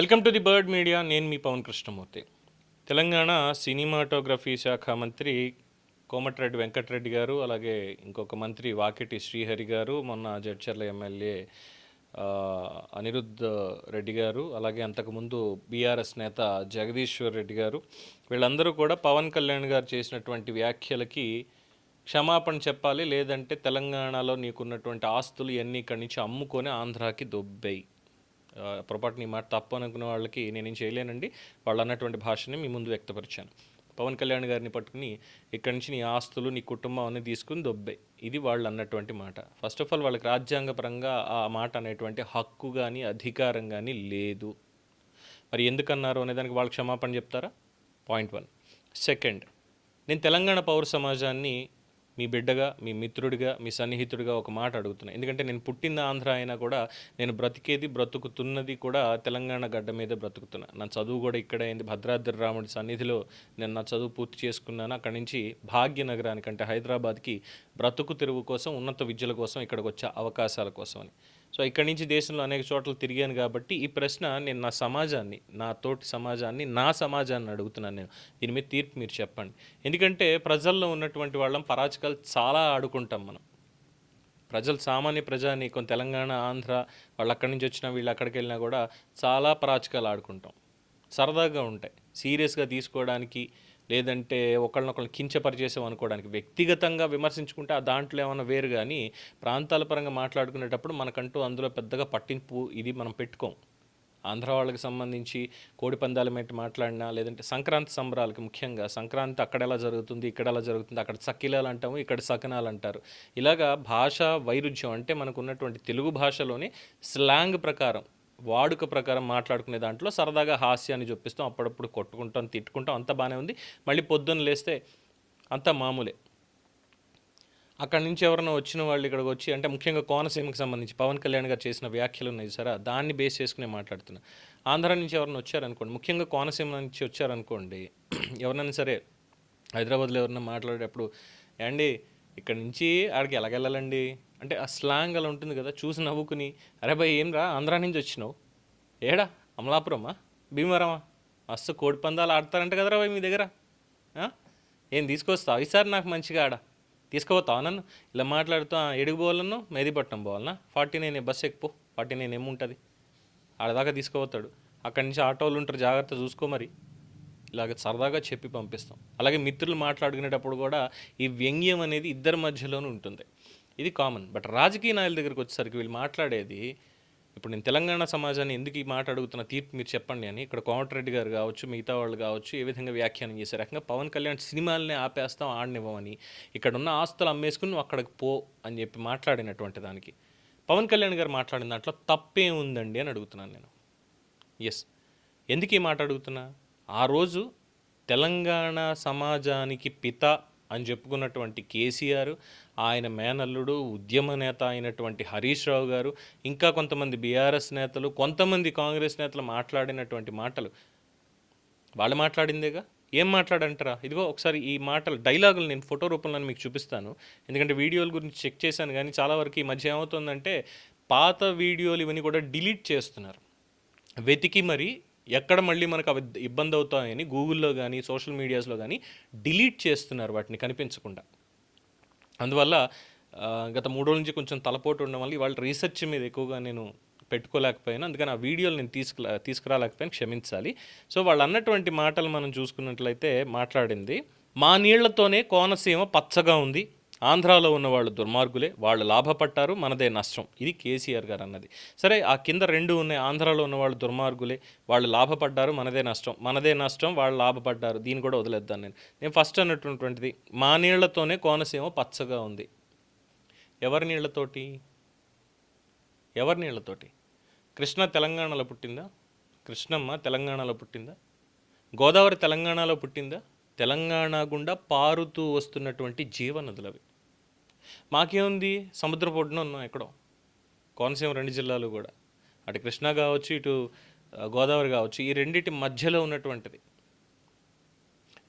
Welcome to the bird media. నేను మీ Pawan Krishnamurthy. Telangana cinematography శాఖ మంత్రి కోమటిరెడ్డి వెంకటరెడ్డి గారు అలాగే ఇంకొక మంత్రి వాకిటి శ్రీహరి గారు మొన్న జడ్చర్ల ఎమ్మెల్యే అనిరుద్ధ అనిరుద్ధ్ రెడ్డి గారు అలాగే అంతకుముందు బీఆర్ఎస్ నేత జగదీశ్వర్ రెడ్డి గారు వీళ్ళందరూ కూడా పవన్ కళ్యాణ్ గారు చేసినటువంటి వ్యాఖ్యలకి క్షమాపణ చెప్పాలి. లేదంటే తెలంగాణలో నీకున్నటువంటి ఆస్తులు ఇవన్నీ ఇక్కడి నుంచి అమ్ముకొని ఆంధ్రాకి దొబ్బేయి. పొరపాటుని మాట తప్పు అనుకున్న వాళ్ళకి నేనేం చేయలేనండి. వాళ్ళు అన్నటువంటి భాషని మీ ముందు వ్యక్తపరిచాను. పవన్ కళ్యాణ్ గారిని పట్టుకుని ఇక్కడి నుంచి నీ ఆస్తులు నీ కుటుంబం అన్ని తీసుకుని దొబ్బే. ఇది వాళ్ళు అన్నటువంటి మాట. ఫస్ట్ ఆఫ్ ఆల్ వాళ్ళకి రాజ్యాంగపరంగా ఆ మాట అనేటువంటి హక్కు కానీ అధికారం కానీ లేదు. మరి ఎందుకన్నారు అనేదానికి వాళ్ళు క్షమాపణ చెప్తారా? Point one. సెకండ్ నేను తెలంగాణ పౌర సమాజాన్ని మీ బిడ్డగా మీ మిత్రుడిగా మీ సన్నిహితుడిగా ఒక మాట అడుగుతున్నా. ఎందుకంటే నేను పుట్టిన ఆంధ్ర అయినా కూడా నేను బ్రతికేది బ్రతుకుతున్నది కూడా తెలంగాణ గడ్డ మీద బ్రతుకుతున్నా. నా చదువు కూడా ఇక్కడే అయింది. భద్రాద్రి రాముడి సన్నిధిలో నేను నా చదువు పూర్తి చేసుకున్నాను. అక్కడి నుంచి భాగ్యనగరానికి అంటే హైదరాబాద్కి బ్రతుకు తెరువు కోసం ఉన్నత విద్యల కోసం ఇక్కడికి వచ్చే అవకాశాల కోసం అని. సో ఇక్కడి నుంచి దేశంలో అనేక చోట్ల తిరిగాను కాబట్టి ఈ ప్రశ్న నేను నా సమాజాన్ని నా తోటి సమాజాన్ని నా సమాజాన్ని అడుగుతున్నాను నేను. దీని మీద తీర్పు మీరు చెప్పండి. ఎందుకంటే ప్రజల్లో ఉన్నటువంటి వాళ్ళం పరాచకాలు చాలా ఆడుకుంటాం మనం. ప్రజలు సామాన్య ప్రజానీకం తెలంగాణ ఆంధ్ర వాళ్ళు అక్కడి నుంచి వచ్చినా వీళ్ళు అక్కడికి వెళ్ళినా కూడా చాలా పరాచకాలు ఆడుకుంటాం. సరదాగా ఉంటాయి. సీరియస్గా తీసుకోవడానికి లేదంటే ఒకళ్ళనొకళ్ళని కించపరిచేసాం అనుకోవడానికి వ్యక్తిగతంగా విమర్శించుకుంటే ఆ దాంట్లో ఏమైనా వేరు కానీ ప్రాంతాల పరంగా మాట్లాడుకునేటప్పుడు మనకంటూ అందులో పెద్దగా పట్టింపు ఇది మనం పెట్టుకోం. ఆంధ్ర వాళ్ళకి సంబంధించి కోడి పందాల మీద మాట్లాడినా లేదంటే సంక్రాంతి సంబరాలకి ముఖ్యంగా సంక్రాంతి అక్కడ ఎలా జరుగుతుంది ఇక్కడ ఎలా జరుగుతుంది అక్కడ సకిలాలు అంటాము ఇక్కడ సకనాలు అంటారు. ఇలాగా భాష వైరుధ్యం అంటే మనకు ఉన్నటువంటి తెలుగు భాషలోని స్లాంగ్ ప్రకారం వాడుక ప్రకారం మాట్లాడుకునే దాంట్లో సరదాగా హాస్యాన్ని చూపిస్తాం అప్పుడప్పుడు కొట్టుకుంటాం తిట్టుకుంటాం అంతా బాగానే ఉంది. మళ్ళీ పొద్దున్న లేస్తే అంత మామూలే. అక్కడి నుంచి ఎవరైనా వచ్చిన వాళ్ళు ఇక్కడికి వచ్చి అంటే ముఖ్యంగా కోనసీమకి సంబంధించి పవన్ కళ్యాణ్ గారు చేసిన వ్యాఖ్యలు ఉన్నాయి సరే దాన్ని బేస్ చేసుకునే మాట్లాడుతున్నా. ఆంధ్ర నుంచి ఎవరైనా వచ్చారనుకోండి ముఖ్యంగా కోనసీమ నుంచి వచ్చారనుకోండి ఎవరైనా సరే హైదరాబాద్లో ఎవరైనా మాట్లాడేటప్పుడు అండి ఇక్కడ నుంచి ఆడికి ఎలాగెళ్ళాలండి? అంటే ఆ స్లాంగ్ అలా ఉంటుంది కదా చూసి నవ్వుకుని అరే భయ్ ఏం రా ఆంధ్రా నుంచి వచ్చినావు? ఏడా అమలాపురమా? భీమవరమా? మస్తు కోడి పందాలు ఆడతారంట కదరా భయ్ మీ దగ్గర? ఏం తీసుకొస్తావు? ఈసారి నాకు మంచిగా ఆడ. తీసుకుపోతావు నన్ను? ఇలా మాట్లాడుతూ "ఆ, ఎడుగు పోవాలన్నా? మెహదీపట్నం పోవాలన్నా? ఫార్టీ నైన్ బస్సు ఎక్కుపో ఫార్టీ నైన్ ఏముంటుంది ఆడదాకా తీసుకుపోతాడు. అక్కడి నుంచి ఆటోలు ఉంటారు జాగ్రత్త చూసుకో మరి. ఇలాగ సరదాగా చెప్పి పంపిస్తాం. అలాగే మిత్రులు మాట్లాడుకునేటప్పుడు కూడా ఈ వ్యంగ్యం అనేది ఇద్దరి మధ్యలోనే ఉంటుంది. ఇది కామన్. బట్ రాజకీయ నాయకుల దగ్గరికి వచ్చేసరికి వీళ్ళు మాట్లాడేది ఇప్పుడు నేను తెలంగాణ సమాజాన్ని ఎందుకు ఈ మాట అడుగుతున్న తీర్పు మీరు చెప్పండి అని ఇక్కడ కోమటిరెడ్డి గారు కావచ్చు మిగతా వాళ్ళు కావచ్చు ఏ విధంగా వ్యాఖ్యానం చేసే రకంగా పవన్ కళ్యాణ్ సినిమాలనే ఆపేస్తాం ఆడనివ్వమని. ఇక్కడ ఉన్న ఆస్తులు అమ్మేసుకుని నువ్వు అక్కడికి పో అని చెప్పి మాట్లాడినటువంటి దానికి. పవన్ కళ్యాణ్ గారు మాట్లాడిన దాంట్లో తప్పే ఉందండి అని అడుగుతున్నాను నేను. ఎస్ ఎందుకు ఈ మాట అడుగుతున్నా? ఆ రోజు తెలంగాణ సమాజానికి పిత అని చెప్పుకున్నటువంటి కేసీఆర్ ఆయన మేనల్లుడు ఉద్యమ నేత అయినటువంటి హరీష్ రావు గారు ఇంకా కొంతమంది బీఆర్ఎస్ నేతలు కొంతమంది కాంగ్రెస్ నేతలు మాట్లాడినటువంటి మాటలు. వాళ్ళు మాట్లాడిందేగా? ఏం మాట్లాడంటారా? ఇదిగో ఒకసారి ఈ మాటలు డైలాగులు నేను ఫోటో రూపంలో మీకు చూపిస్తాను. ఎందుకంటే వీడియోల గురించి చెక్ చేశాను కానీ చాలా వరకు ఈ మధ్య ఏమవుతుందంటే పాత వీడియోలు ఇవన్నీ కూడా డిలీట్ చేస్తున్నారు. వెతికి మరి ఎక్కడ మళ్ళీ మనకు అవి ఇబ్బంది అవుతాయని గూగుల్లో కానీ సోషల్ మీడియాస్లో కానీ డిలీట్ చేస్తున్నారు వాటిని కనిపించకుండా. అందువల్ల గత మూడు రోజుల నుంచి కొంచెం తలపోటు ఉండడం వల్ల ఇవాళ రీసెర్చ్ మీద ఎక్కువగా నేను పెట్టుకోలేకపోయాను. అందుకని ఆ వీడియోలు నేను తీసుకు తీసుకురాలేకపోయాను క్షమించాలి. సో వాళ్ళు అన్నటువంటి మాటలు మనం చూసుకున్నట్లయితే మాట్లాడింది మా నీళ్ళతోనే కోనసీమ పచ్చగా ఉంది. ఆంధ్రాలో ఉన్న వాళ్ళు దుర్మార్గులే వాళ్ళు లాభపడ్డారు మనదే నష్టం. ఇది కేసీఆర్ గారు అన్నది. సరే ఆ కింద రెండు ఉన్నాయి. ఆంధ్రాలో ఉన్న వాళ్ళు దుర్మార్గులే వాళ్ళు లాభపడ్డారు మనదే నష్టం. మనదే నష్టం వాళ్ళు లాభపడ్డారు. దీన్ని కూడా వదిలేద్దాను నేను. నేను ఫస్ట్ అన్నటువంటిది మా నీళ్ళతోనే కోనసీమ పచ్చగా ఉంది. ఎవరి నీళ్ళతోటి? ఎవరి నీళ్ళతోటి? కృష్ణ తెలంగాణలో పుట్టిందా? కృష్ణమ్మ తెలంగాణలో పుట్టిందా? గోదావరి తెలంగాణలో పుట్టిందా? తెలంగాణ గుండా పారుతూ వస్తున్నటువంటి జీవనదులవి. మాకేముంది? సముద్ర ఒడ్డున ఉన్నాం ఎక్కడో. కోనసీమ రెండు జిల్లాలు కూడా. అటు కృష్ణా కావచ్చు ఇటు గోదావరి కావచ్చు ఈ రెండింటి మధ్యలో ఉన్నటువంటిది.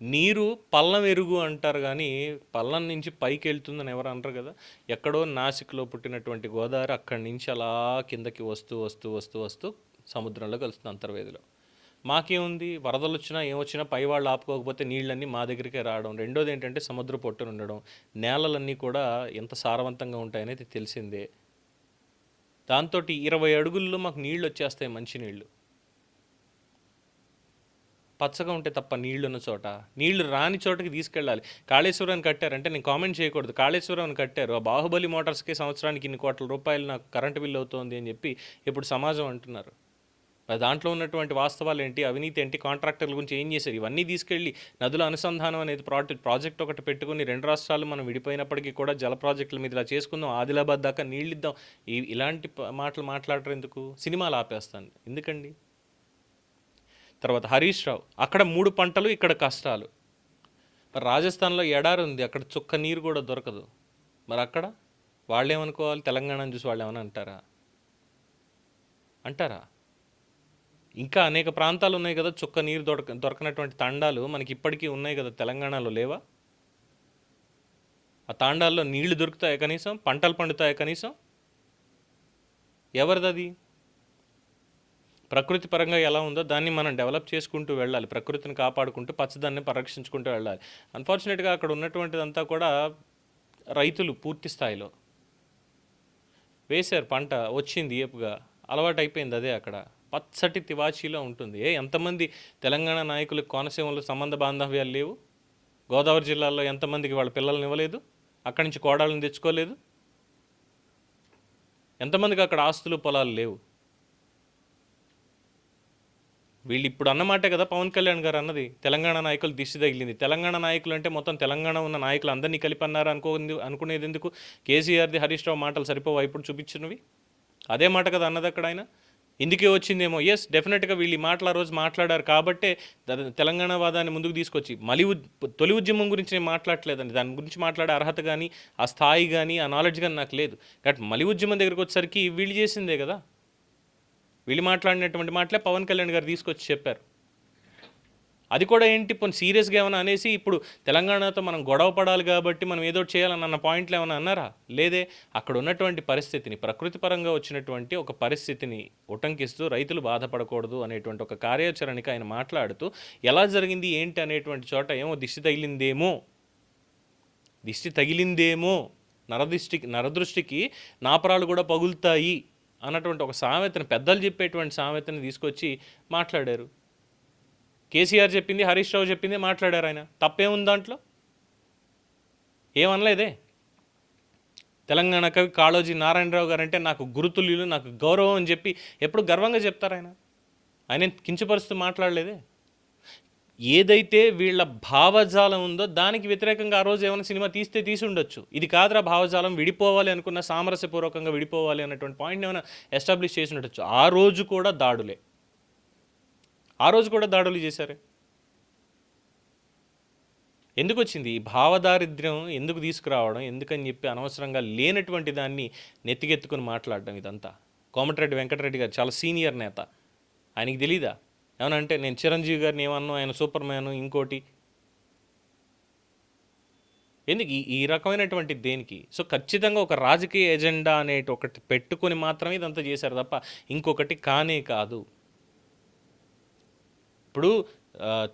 నీరు పల్లం ఎరుగు అంటారు కానీ పల్లం నుంచి పైకి వెళ్తుందని ఎవరు అంటారు కదా. ఎక్కడో నాసిక్లో పుట్టినటువంటి గోదావరి అక్కడి నుంచి అలా కిందకి వస్తూ వస్తూ వస్తూ వస్తూ సముద్రంలో కలుస్తుంది అంతర్వేదిలో. మాకేముంది? వరదలు వచ్చినా ఏమొచ్చినా పై వాళ్ళు ఆపుకోకపోతే నీళ్ళన్నీ మా దగ్గరికే రావడం. రెండోది ఏంటంటే సముద్ర పొట్టున ఉండడం. నేలలన్నీ కూడా ఎంత సారవంతంగా ఉంటాయనేది తెలిసిందే. దాంతో ఇరవై అడుగుల్లో మాకు నీళ్ళు వచ్చేస్తాయి మంచి నీళ్ళు. పచ్చగా ఉంటే తప్ప నీళ్ళున్న చోట. నీళ్ళు రాని చోటకి తీసుకెళ్ళాలి. కాళేశ్వరాన్ని కట్టారు. అంటే నేను కామెంట్ చేయకూడదు. కాళేశ్వరాన్ని కట్టారు. ఆ బాహుబలి మోటార్స్కి సంవత్సరానికి ఇన్ని కోట్ల రూపాయలు నాకు కరెంటు బిల్లు అవుతోంది అని చెప్పి ఇప్పుడు సమాజం అంటున్నారు. దాంట్లో ఉన్నటువంటి వాస్తవాలు ఏంటి? అవినీతి ఏంటి? కాంట్రాక్టర్ల గురించి ఏం చేశారు? ఇవన్నీ తీసుకెళ్ళి నదుల అనుసంధానం అనేది ప్రాజెక్ట్ ప్రాజెక్ట్ ఒకటి పెట్టుకుని రెండు రాష్ట్రాలు మనం విడిపోయినప్పటికీ కూడా జల ప్రాజెక్టుల మీద ఇలా చేసుకుందాం ఆదిలాబాద్ దాకా నీళ్ళిద్దాం. ఈ ఇలాంటి మాటలు మాట్లాడరు ఎందుకు? సినిమాలు ఆపేస్తాను. ఎందుకండి? తర్వాత హరీష్ రావు. అక్కడ మూడు పంటలు ఇక్కడ కష్టాలు. మరి రాజస్థాన్లో ఎడారి ఉంది. అక్కడ చుక్క నీరు కూడా దొరకదు. మరి అక్కడ వాళ్ళు ఏమనుకోవాలి తెలంగాణను చూసి వాళ్ళు ఏమైనా అంటారా? అంటారా? ఇంకా అనేక ప్రాంతాలు ఉన్నాయి కదా చుక్క నీరు దొరక దొరకనటువంటి తాండాలు మనకి ఇప్పటికీ ఉన్నాయి కదా తెలంగాణలో లేవా? ఆ తాండాల్లో నీళ్ళు దొరుకుతాయి కనీసం? పంటలు పండుతాయి కనీసం? ఎవరిదది? ప్రకృతి పరంగా ఎలా ఉందో దాన్ని మనం డెవలప్ చేసుకుంటూ వెళ్ళాలి. ప్రకృతిని కాపాడుకుంటూ పచ్చదాన్ని పరిరక్షించుకుంటూ వెళ్ళాలి. అన్ఫార్చునేట్గా అక్కడ ఉన్నటువంటిదంతా కూడా రైతులు పూర్తి స్థాయిలో. వేశారు పంట వచ్చింది ఏపుగా. అలవాటు అయిపోయింది అదే అక్కడ. పచ్చటి తివాచీలో ఉంటుంది. ఏ ఎంతమంది తెలంగాణ నాయకులకు కోనసీమలో సంబంధ బాంధవ్యాలు లేవు? గోదావరి జిల్లాలో ఎంతమందికి వాళ్ళ పిల్లల్ని ఇవ్వలేదు? అక్కడి నుంచి కోడాలను తెచ్చుకోలేదు? ఎంతమందికి అక్కడ ఆస్తులు పొలాలు లేవు? వీళ్ళు ఇప్పుడు అన్నమాటే కదా పవన్ కళ్యాణ్ గారు అన్నది. తెలంగాణ నాయకులు దిష్టి తగిలింది. తెలంగాణ నాయకులు అంటే మొత్తం తెలంగాణ ఉన్న నాయకులు అందరినీ కలిపి అన్నారు అనుకో అనుకునేది ఎందుకు? కేసీఆర్ది హరీష్ రావు మాటలు సరిపోవా? ఇప్పుడు చూపించినవి? అదే మాట కదా అన్నది అక్కడ ఆయన. ఇందుకే వచ్చిందేమో. ఎస్ డెఫినెట్గా వీళ్ళు ఈ మాటలు ఆ రోజు మాట్లాడారు. కాబట్టే తెలంగాణ వాదాన్ని ముందుకు తీసుకొచ్చి మలి ఉద్- తొలి ఉద్యమం గురించి నేను మాట్లాడలేదండి దాని గురించి మాట్లాడే అర్హత కానీ ఆ స్థాయి కానీ ఆ నాలెడ్జ్ కానీ నాకు లేదు. కాబట్టి మలి ఉద్యమం దగ్గరికి వచ్చేసరికి వీళ్ళు చేసిందే కదా? వీళ్ళు మాట్లాడినటువంటి మాటలే పవన్ కళ్యాణ్ గారు తీసుకొచ్చి చెప్పారు. అది కూడా ఏంటి? పోనీ సీరియస్గా ఏమైనా అనేసి ఇప్పుడు తెలంగాణతో మనం గొడవ పడాలి కాబట్టి మనం ఏదో ఒకటి చేయాలని అన్న పాయింట్లు ఏమైనా అన్నారా? లేదే. అక్కడ ఉన్నటువంటి పరిస్థితిని ప్రకృతి పరంగా వచ్చినటువంటి ఒక పరిస్థితిని ఉటంకిస్తూ రైతులు బాధపడకూడదు అనేటువంటి ఒక కార్యాచరణకి ఆయన మాట్లాడుతూ ఎలా జరిగింది ఏంటి అనేటువంటి చోట ఏమో దిష్టి తగిలిందేమో. దిష్టి తగిలిందేమో. నరదిష్టికి నరదృష్టికి నాపరాలు కూడా పగులుతాయి అన్నటువంటి ఒక సామెతను పెద్దలు చెప్పేటువంటి సామెతని తీసుకొచ్చి మాట్లాడారు. కేసీఆర్ చెప్పింది హరీష్ రావు చెప్పింది మాట్లాడారు ఆయన. తప్పేముంది దాంట్లో? ఏమనలేదే? తెలంగాణ కవి కాళోజీ నారాయణరావు గారు అంటే నాకు గురుతుల్యులు నాకు గౌరవం అని చెప్పి ఎప్పుడు గర్వంగా చెప్తారు ఆయన? ఆయన కించపరుస్తూ మాట్లాడలేదే? ఏదైతే వీళ్ళ భావజాలం ఉందో దానికి వ్యతిరేకంగా ఆ రోజు ఏమైనా సినిమా తీస్తే తీసి ఉండొచ్చు. ఇది కాదురా భావజాలం విడిపోవాలి అనుకున్న సామరస్యపూర్వకంగా విడిపోవాలి అన్నటువంటి పాయింట్ ఏమైనా ఎస్టాబ్లిష్ చేసి ఉండొచ్చు. ఆ రోజు కూడా దాడులే. ఆ రోజు కూడా దాడులు చేశారు? ఎందుకు వచ్చింది ఈ భావదారిద్ర్యం ఎందుకు తీసుకురావడం? ఎందుకని చెప్పి అనవసరంగా లేనటువంటి దాన్ని నెత్తికెత్తుకుని మాట్లాడడం ఇదంతా? కోమటిరెడ్డి వెంకటరెడ్డి గారు చాలా సీనియర్ నేత. ఆయనకి తెలీదా? ఏమనంటే నేను చిరంజీవి గారిని ఏమన్నా ఆయన సూపర్ మ్యాన్ ఇంకోటి. ఎందుకు? ఈ ఈ రకమైనటువంటి దేనికి? సో ఖచ్చితంగా ఒక రాజకీయ ఎజెండా అనేటి ఒకటి పెట్టుకొని మాత్రమే ఇదంతా చేశారు తప్ప ఇంకొకటి కానే కాదు. ఇప్పుడు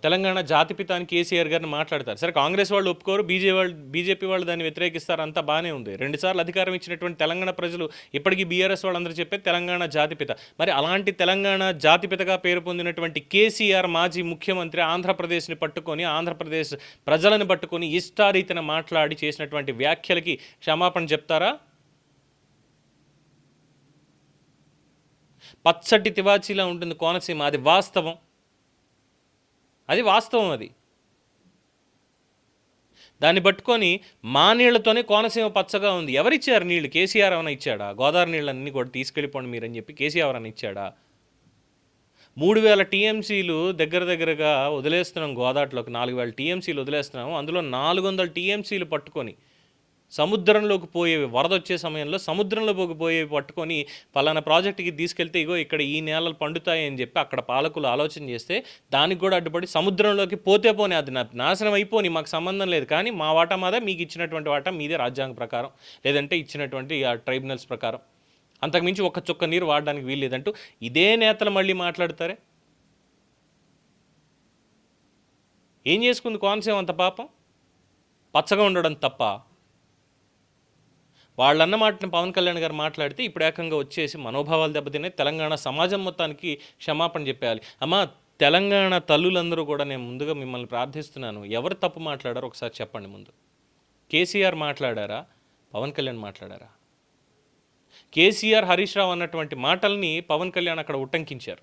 తెలంగాణ జాతిపిత అని కేసీఆర్ గారిని మాట్లాడతారు. సరే కాంగ్రెస్ వాళ్ళు ఒప్పుకోరు బీజే వాళ్ళు బీజేపీ వాళ్ళు దాన్ని వ్యతిరేకిస్తారు అంతా బాగానే ఉంది. రెండుసార్లు అధికారం ఇచ్చినటువంటి తెలంగాణ ప్రజలు ఇప్పటికీ బీఆర్ఎస్ వాళ్ళందరూ చెప్పే తెలంగాణ జాతిపిత మరి అలాంటి తెలంగాణ జాతిపితగా పేరు పొందినటువంటి కేసీఆర్ మాజీ ముఖ్యమంత్రి ఆంధ్రప్రదేశ్ని పట్టుకొని ఆంధ్రప్రదేశ్ ప్రజలను పట్టుకొని ఇష్టారీతిన మాట్లాడి చేసినటువంటి వ్యాఖ్యలకి క్షమాపణ చెప్తారా? పచ్చటి తివాచీలా ఉంటుంది కోనసీమ అది వాస్తవం. అది వాస్తవం అది. దాన్ని పట్టుకొని మా నీళ్ళతోనే కోనసీమ పచ్చగా ఉంది. ఎవరిచ్చారు నీళ్ళు? కేసీఆర్ ఏమైనా ఇచ్చాడా? గోదావరి నీళ్ళన్నీ కూడా తీసుకెళ్ళిపోండి మీరని చెప్పి కేసీఆర్ అని ఇచ్చాడా? మూడు వేల టీఎంసీలు దగ్గర దగ్గరగా వదిలేస్తున్నాం గోదావరిలోకి. నాలుగు వేల టీఎంసీలు వదిలేస్తున్నాము. అందులో నాలుగు వందల టీఎంసీలు పట్టుకొని సముద్రంలోకి పోయేవి వరద వచ్చే సమయంలో సముద్రంలోకి పోయేవి పట్టుకొని పలానా ప్రాజెక్టుకి తీసుకెళ్తే ఇగో ఇక్కడ ఈ నేలలు పండుతాయి అని చెప్పి అక్కడ పాలకులు ఆలోచన చేస్తే దానికి కూడా అడ్డుపడి సముద్రంలోకి పోతే పోనీ అది నా- నాశనం అయిపోని మాకు సంబంధం లేదు. కానీ మా వాటా మాదే మీకు ఇచ్చినటువంటి వాటా మీదే రాజ్యాంగ ప్రకారం లేదంటే ఇచ్చినటువంటి ఆ ట్రైబ్యునల్స్ ప్రకారం. అంతకుమించి ఒక్క చుక్క నీరు వాడడానికి వీల్లేదంటూ ఇదే నేతలు మళ్ళీ మాట్లాడతారే? ఏం చేసుకుంది కోనసీమ అంత పాపం? పచ్చగా ఉండడం తప్ప వాళ్ళన్న మాటని పవన్ కళ్యాణ్ గారు మాట్లాడితే ఇప్పుడు ఏకంగా వచ్చేసి మనోభావాలు దెబ్బతిన్నాయి. తెలంగాణ సమాజం మొత్తానికి క్షమాపణ చెప్పేయాలి అమ్మా తెలంగాణ తల్లులందరూ కూడా నేను ముందుగా మిమ్మల్ని ప్రార్థిస్తున్నాను. ఎవరు తప్పు మాట్లాడారో ఒకసారి చెప్పండి ముందు. కేసీఆర్ మాట్లాడారా? పవన్ కళ్యాణ్ మాట్లాడారా? కేసీఆర్ హరీష్ రావు అన్నటువంటి మాటల్ని పవన్ కళ్యాణ్ అక్కడ ఉట్టంకించారు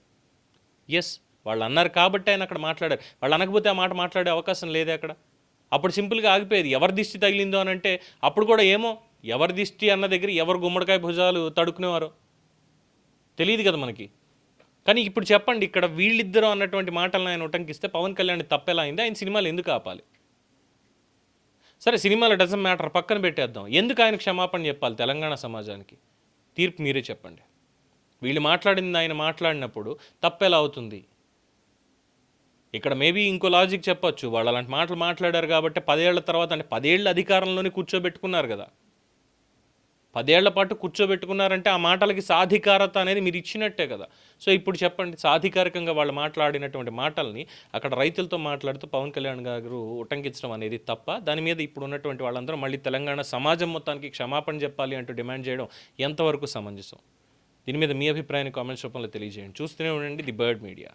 ఎస్ వాళ్ళు అన్నారు కాబట్టి ఆయన అక్కడ మాట్లాడారు. వాళ్ళు అనకపోతే ఆ మాట మాట్లాడే అవకాశం లేదే అక్కడ. అప్పుడు సింపుల్గా ఆగిపోయేది. ఎవరి దిష్టి తగిలిందో అని అంటే అప్పుడు కూడా ఏమో ఎవరి దిష్టి అన్న దగ్గర ఎవరు గుమ్మడికాయ భుజాలు తడుకునేవారో తెలియదు కదా మనకి. కానీ ఇప్పుడు చెప్పండి ఇక్కడ వీళ్ళిద్దరూ అన్నటువంటి మాటలను ఆయన ఉటంకిస్తే పవన్ కళ్యాణ్ తప్పెలా అయింది ఆయన సినిమాలు ఎందుకు ఆపాలి? సరే సినిమాలో డజన్ మ్యాటర్ పక్కన పెట్టేద్దాం. ఎందుకు ఆయన క్షమాపణ చెప్పాలి తెలంగాణ సమాజానికి? తీర్పు మీరే చెప్పండి. వీళ్ళు మాట్లాడింది ఆయన మాట్లాడినప్పుడు తప్పెలా అవుతుంది. ఇక్కడ మేబీ ఇంకో లాజిక్ చెప్పొచ్చు. వాళ్ళు అలాంటి మాటలు మాట్లాడారు కాబట్టి పదేళ్ళ తర్వాత అంటే పదేళ్ళ అధికారంలోనే కూర్చోబెట్టుకున్నారు కదా. పదేళ్ళ పాటు కూర్చోబెట్టుకున్నారంటే ఆ మాటలకి సాధికారత అనేది మీరు ఇచ్చినట్టే కదా. సో ఇప్పుడు చెప్పండి సాధికారికంగా వాళ్ళు మాట్లాడినటువంటి మాటల్ని అక్కడ రైతులతో మాట్లాడుతూ పవన్ కళ్యాణ్ గారు ఉటంకించడం అనేది తప్ప దాని మీద ఇప్పుడు ఉన్నటువంటి వాళ్ళందరూ మళ్ళీ తెలంగాణ సమాజం మొత్తానికి క్షమాపణ చెప్పాలి అంటూ డిమాండ్ చేయడం ఎంతవరకు సమంజసం? దీని మీద మీ అభిప్రాయాన్ని కామెంట్స్ రూపంలో తెలియజేయండి. చూస్తూనే ఉండండి ది బర్డ్ మీడియా.